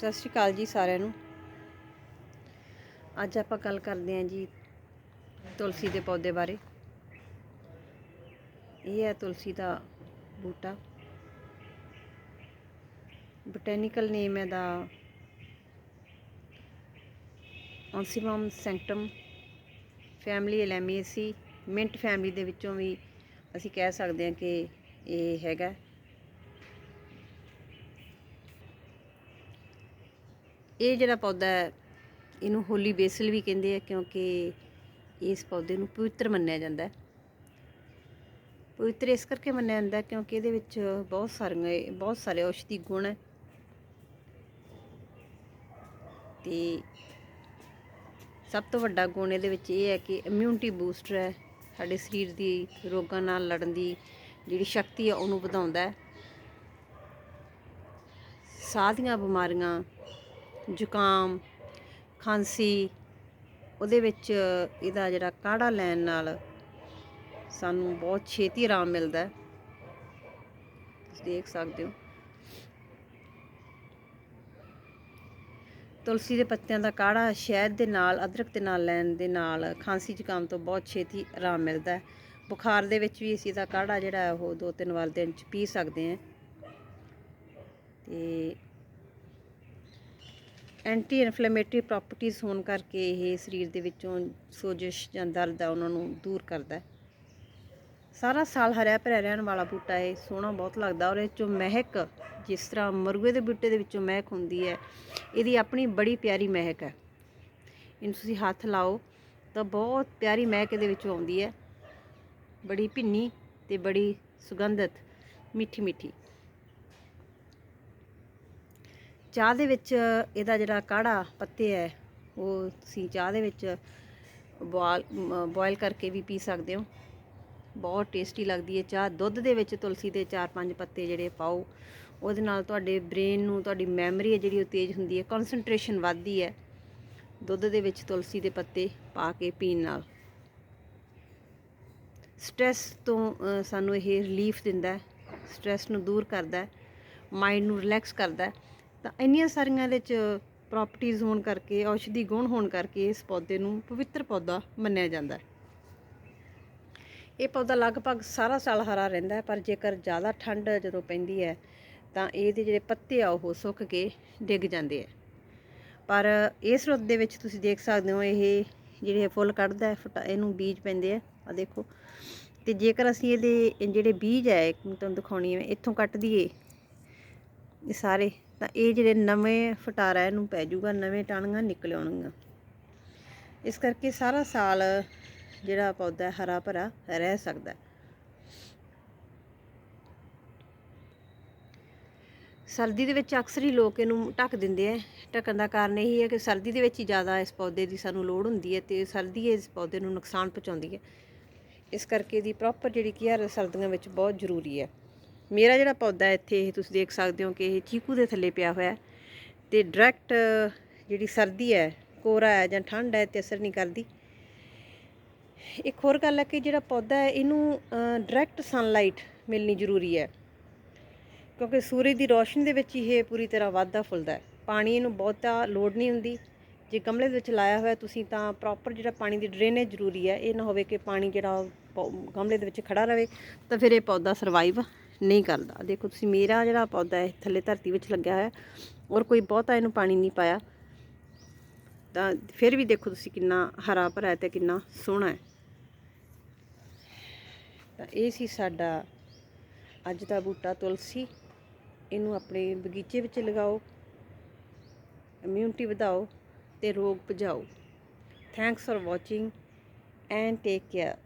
ਸਤਿ ਸ਼੍ਰੀ ਅਕਾਲ ਜੀ ਸਾਰਿਆਂ ਨੂੰ। ਅੱਜ ਆਪਾਂ ਗੱਲ ਕਰਦੇ ਹਾਂ ਜੀ ਤੁਲਸੀ ਦੇ ਪੌਦੇ ਬਾਰੇ। ਇਹ ਹੈ ਤੁਲਸੀ ਦਾ ਬੂਟਾ। ਬੋਟੈਨੀਕਲ ਨੇਮ ਹੈ ਦਾ ocimum sanctum. Family Lamiaceae. Mint family ਦੇ ਵਿੱਚੋਂ ਵੀ ਅਸੀਂ ਕਹਿ ਸਕਦੇ ਹਾਂ ਕਿ ਇਹ ਹੈਗਾ। ਇਹ ਜਿਹੜਾ ਪੌਦਾ ਹੈ, ਇਹਨੂੰ ਹੋਲੀ ਬੇਸਲ ਵੀ ਕਹਿੰਦੇ ਆ ਕਿਉਂਕਿ ਇਸ ਪੌਦੇ ਨੂੰ ਪਵਿੱਤਰ ਮੰਨਿਆ ਜਾਂਦਾ ਹੈ। ਪਵਿੱਤਰ ਇਸ ਕਰਕੇ ਮੰਨਿਆ ਜਾਂਦਾ ਕਿਉਂਕਿ ਇਹਦੇ ਵਿੱਚ ਬਹੁਤ ਸਾਰੀਆਂ, ਬਹੁਤ ਸਾਰੇ ਔਸ਼ਧੀ ਗੁਣ ਹੈ। ਤੇ ਸਭ ਤੋਂ ਵੱਡਾ ਗੁਣ ਇਹਦੇ ਵਿੱਚ ਇਹ ਹੈ ਕਿ ਇਮਿਊਨਿਟੀ ਬੂਸਟਰ ਹੈ। ਸਾਡੇ ਸਰੀਰ ਦੀ ਰੋਗਾਂ ਨਾਲ ਲੜਨ ਦੀ ਜਿਹੜੀ ਸ਼ਕਤੀ ਹੈ, ਉਹਨੂੰ ਵਧਾਉਂਦਾ ਹੈ। ਸਾਹ ਦੀਆਂ ਬਿਮਾਰੀਆਂ ਜ਼ੁਕਾਮ, ਖਾਂਸੀ, ਉਹਦੇ ਵਿੱਚ ਇਹਦਾ ਜਿਹੜਾ ਕਾੜਾ ਲੈਣ ਨਾਲ ਸਾਨੂੰ ਬਹੁਤ ਛੇਤੀ ਆਰਾਮ ਮਿਲਦਾ ਤੁਸੀਂ ਦੇਖ ਸਕਦੇ ਹੋ। ਤੁਲਸੀ ਦੇ ਪੱਤਿਆਂ ਦਾ ਕਾੜਾ ਸ਼ਹਿਦ ਦੇ ਨਾਲ, ਅਦਰਕ ਦੇ ਨਾਲ ਲੈਣ ਦੇ ਨਾਲ ਖਾਂਸੀ, ਜ਼ੁਕਾਮ ਤੋਂ ਬਹੁਤ ਛੇਤੀ ਆਰਾਮ ਮਿਲਦਾ ਹੈ। ਬੁਖਾਰ ਦੇ ਵਿੱਚ ਵੀ ਅਸੀਂ ਦਾ ਕਾੜਾ ਜਿਹੜਾ ਉਹ ਦੋ ਤਿੰਨ ਵਾਰ ਦਿਨ ਚ ਪੀ ਸਕਦੇ ਹਾਂ। ਤੇ ਐਂਟੀ ਇਨਫਲੇਮੇਟਰੀ ਪ੍ਰੋਪਰਟੀਜ਼ ਹੋਣ ਕਰਕੇ ਇਹ ਸਰੀਰ ਦੇ ਵਿੱਚੋਂ ਸੋਜਸ਼ ਜਾਂ ਦਰਦ ਆ ਉਹਨਾਂ ਨੂੰ ਦੂਰ ਕਰਦਾ ਸਾਰਾ ਸਾਲ ਹਰਿਆ ਭਰਿਆ ਰਹਿਣ ਵਾਲਾ ਬੂਟਾ ਇਹ ਸੋਹਣਾ ਬਹੁਤ ਲੱਗਦਾ ਔਰ ਇਹ ਚੋਂ ਮਹਿਕ, ਜਿਸ ਤਰ੍ਹਾਂ ਮਰੂਏ ਦੇ ਬੂਟੇ ਦੇ ਵਿੱਚੋਂ ਮਹਿਕ ਹੁੰਦੀ ਹੈ, ਇਹਦੀ ਆਪਣੀ ਬੜੀ ਪਿਆਰੀ ਮਹਿਕ ਹੈ। ਇਹਨੂੰ ਤੁਸੀਂ ਹੱਥ ਲਾਓ ਤਾਂ ਬਹੁਤ ਪਿਆਰੀ ਮਹਿਕ ਇਹਦੇ ਵਿੱਚੋਂ ਆਉਂਦੀ ਹੈ। ਬੜੀ ਭਿੰਨੀ ਤੇ ਬੜੀ ਸੁਗੰਧਿਤ ਮਿੱਠੀ ਮਿੱਠੀ ਚਾਹ ਦੇ ਵਿੱਚ ਇਹਦਾ ਜਿਹੜਾ ਕਾੜਾ ਪੱਤੇ ਹੈ, ਉਹ ਤੁਸੀਂ ਚਾਹ ਦੇ ਵਿੱਚ ਬੋਇਲ ਬੋਇਲ ਕਰਕੇ ਵੀ ਪੀ ਸਕਦੇ ਹੋ। ਬਹੁਤ ਟੇਸਟੀ ਲੱਗਦੀ ਹੈ ਚਾਹ। ਦੁੱਧ ਦੇ ਵਿੱਚ ਤੁਲਸੀ ਦੇ 4-5 ਪੱਤੇ ਜਿਹੜੇ ਪਾਓ, ਉਹਦੇ ਨਾਲ ਤੁਹਾਡੇ ਬ੍ਰੇਨ ਨੂੰ, ਤੁਹਾਡੀ ਮੈਮਰੀ ਹੈ ਜਿਹੜੀ ਉਹ ਤੇਜ਼ ਹੁੰਦੀ ਹੈ ਕਨਸੈਂਟਰੇਸ਼ਨ ਵੱਧਦੀ ਹੈ। ਦੁੱਧ ਦੇ ਵਿੱਚ ਤੁਲਸੀ ਦੇ ਪੱਤੇ ਪਾ ਕੇ ਪੀਣ ਨਾਲ। ਸਟ੍ਰੈਸ ਤੋਂ ਸਾਨੂੰ ਇਹ ਰਿਲੀਫ ਦਿੰਦਾ ਹੈ। ਸਟ੍ਰੈਸ ਨੂੰ ਦੂਰ ਕਰਦਾ ਹੈ। ਮਾਈਂਡ ਨੂੰ ਰਿਲੈਕਸ ਕਰਦਾ ਹੈ। ਤਾਂ ਇੰਨੀਆਂ ਸਾਰੀਆਂ ਇਹਦੇ ਚ ਪ੍ਰੋਪਰਟੀਆਂ ਹੋਣ ਕਰਕੇ, ਔਸ਼ਧੀ ਗੁਣ ਹੋਣ ਕਰਕੇ ਇਸ ਪੌਦੇ ਨੂੰ ਪਵਿੱਤਰ ਪੌਦਾ ਮੰਨਿਆ ਜਾਂਦਾ ਹੈ। ਇਹ ਪੌਦਾ ਲਗਭਗ ਸਾਰਾ ਸਾਲ ਹਰਾ ਰਹਿੰਦਾ ਹੈ, ਪਰ ਜੇਕਰ ਜ਼ਿਆਦਾ ਠੰਡ ਜਦੋਂ ਪੈਂਦੀ ਹੈ, ਤਾਂ ਇਹਦੇ ਜਿਹੜੇ ਪੱਤੇ ਆ ਉਹ ਸੁੱਕ ਕੇ ਡਿੱਗ ਜਾਂਦੇ ਆ ਪਰ ਇਸ ਰੁੱਤ ਦੇ ਵਿੱਚ ਤੁਸੀਂ ਦੇਖ ਸਕਦੇ ਹੋ, ਇਹ ਜਿਹੜੇ ਫੁੱਲ ਕੱਢਦਾ ਹੈ ਇਹਨੂੰ ਬੀਜ ਪੈਂਦੇ ਆ ਆ ਦੇਖੋ। ਤੇ ਜੇਕਰ ਅਸੀਂ ਇਹਦੇ ਜਿਹੜੇ ਬੀਜ ਹੈ ਤੁਹਾਨੂੰ ਦਿਖਾਉਣੀ ਹੈ, ਇੱਥੋਂ ਕੱਟ ਦਈਏ, ਇਹ ਸਾਰੇ ਤਾਂ ਇਹ ਜਿਹੜੇ ਨਵੇਂ ਫਟਾਰਾ ਇਹਨੂੰ ਪੈ ਜਾਊਗਾ ਨਵੇਂ ਟਾਹਣੀਆਂ ਨਿਕਲ ਆਉਣਗੀਆਂ। ਇਸ ਕਰਕੇ ਸਾਰਾ ਸਾਲ ਜਿਹੜਾ ਪੌਦਾ ਹਰਾ ਭਰਾ ਰਹਿ ਸਕਦਾ ਸਰਦੀ ਦੇ ਵਿੱਚ ਅਕਸਰ ਹੀ ਲੋਕ ਇਹਨੂੰ ਢੱਕ ਦਿੰਦੇ ਆ। ਢੱਕਣ ਦਾ ਕਾਰਨ ਇਹ ਹੈ ਕਿ ਸਰਦੀ ਦੇ ਵਿੱਚ ਹੀ ਜ਼ਿਆਦਾ ਇਸ ਪੌਦੇ ਦੀ ਸਾਨੂੰ ਲੋੜ ਹੁੰਦੀ ਹੈ ਤੇ ਸਰਦੀ ਇਸ ਪੌਦੇ ਨੂੰ ਨੁਕਸਾਨ ਪਹੁੰਚਾਉਂਦੀ ਹੈ। ਇਸ ਕਰਕੇ ਇਹਦੀ ਪ੍ਰੋਪਰ ਜਿਹੜੀ ਕੇਅਰ ਸਰਦੀਆਂ ਵਿੱਚ ਬਹੁਤ ਜ਼ਰੂਰੀ ਹੈ। ਮੇਰਾ ਜਿਹੜਾ ਪੌਦਾ ਇੱਥੇ, ਇਹ ਤੁਸੀਂ ਦੇਖ ਸਕਦੇ ਹੋ ਕਿ ਇਹ ਚੀਕੂ ਦੇ ਥੱਲੇ ਪਿਆ ਹੋਇਆ ਹੈ ਤੇ ਡਾਇਰੈਕਟ ਜਿਹੜੀ ਸਰਦੀ ਹੈ ਕੋਰਾ ਹੈ ਜਾਂ ਠੰਡ ਹੈ ਤੇ ਅਸਰ ਨਹੀਂ ਕਰਦੀ। ਇੱਕ ਹੋਰ ਗੱਲ ਹੈ ਕਿ ਜਿਹੜਾ ਪੌਦਾ ਹੈ, ਇਹਨੂੰ ਡਾਇਰੈਕਟ ਸਨਲਾਈਟ ਮਿਲਣੀ ਜ਼ਰੂਰੀ ਹੈ। ਕਿਉਂਕਿ ਸੂਰਜ ਦੀ ਰੋਸ਼ਨੀ ਦੇ ਵਿੱਚ ਹੀ ਇਹ ਪੂਰੀ ਤਰ੍ਹਾਂ ਵਾਧਾ ਫੁੱਲਦਾ ਹੈ। ਪਾਣੀ ਇਹਨੂੰ ਬਹੁਤਾ ਲੋੜ ਨਹੀਂ ਹੁੰਦੀ। ਜੇ ਗਮਲੇ ਦੇ ਵਿੱਚ ਲਾਇਆ ਹੋਇਆ ਤੁਸੀਂ ਤਾਂ ਪ੍ਰੋਪਰ ਜਿਹੜਾ ਪਾਣੀ ਦੀ ਡਰੇਨੇਜ ਜ਼ਰੂਰੀ ਹੈ, ਇਹ ਨਾ ਹੋਵੇ ਕਿ ਪਾਣੀ ਜਿਹੜਾ ਪੌ- ਗਮਲੇ ਦੇ ਵਿੱਚ ਖੜਾ ਰਵੇ, ਤਾਂ ਫਿਰ ਇਹ ਪੌਦਾ ਸਰਵਾਈਵ ਨਹੀਂ ਕਰਦਾ। ਦੇਖੋ ਤੁਸੀਂ ਮੇਰਾ ਜਿਹੜਾ ਪੌਦਾ ਹੈ, ਥੱਲੇ ਧਰਤੀ ਵਿੱਚ ਲੱਗਿਆ ਹੋਇਆ ਔਰ ਕੋਈ ਬਹੁਤਾ ਇਹਨੂੰ ਪਾਣੀ ਨਹੀਂ ਪਾਇਆ। ਤਾਂ ਫਿਰ ਵੀ ਦੇਖੋ ਤੁਸੀਂ ਕਿੰਨਾ ਹਰਾ ਭਰਾ ਹੈ ਤੇ ਕਿੰਨਾ ਸੋਹਣਾ ਹੈ। ਤਾਂ ਇਹ ਸੀ ਸਾਡਾ ਅੱਜ ਦਾ ਬੂਟਾ ਤੁਲਸੀ। ਇਹਨੂੰ ਆਪਣੇ ਬਗੀਚੇ ਵਿੱਚ ਲਗਾਓ ਇਮਿਊਨਿਟੀ ਵਧਾਓ ਤੇ ਰੋਗ ਭਜਾਓ thanks for watching and take care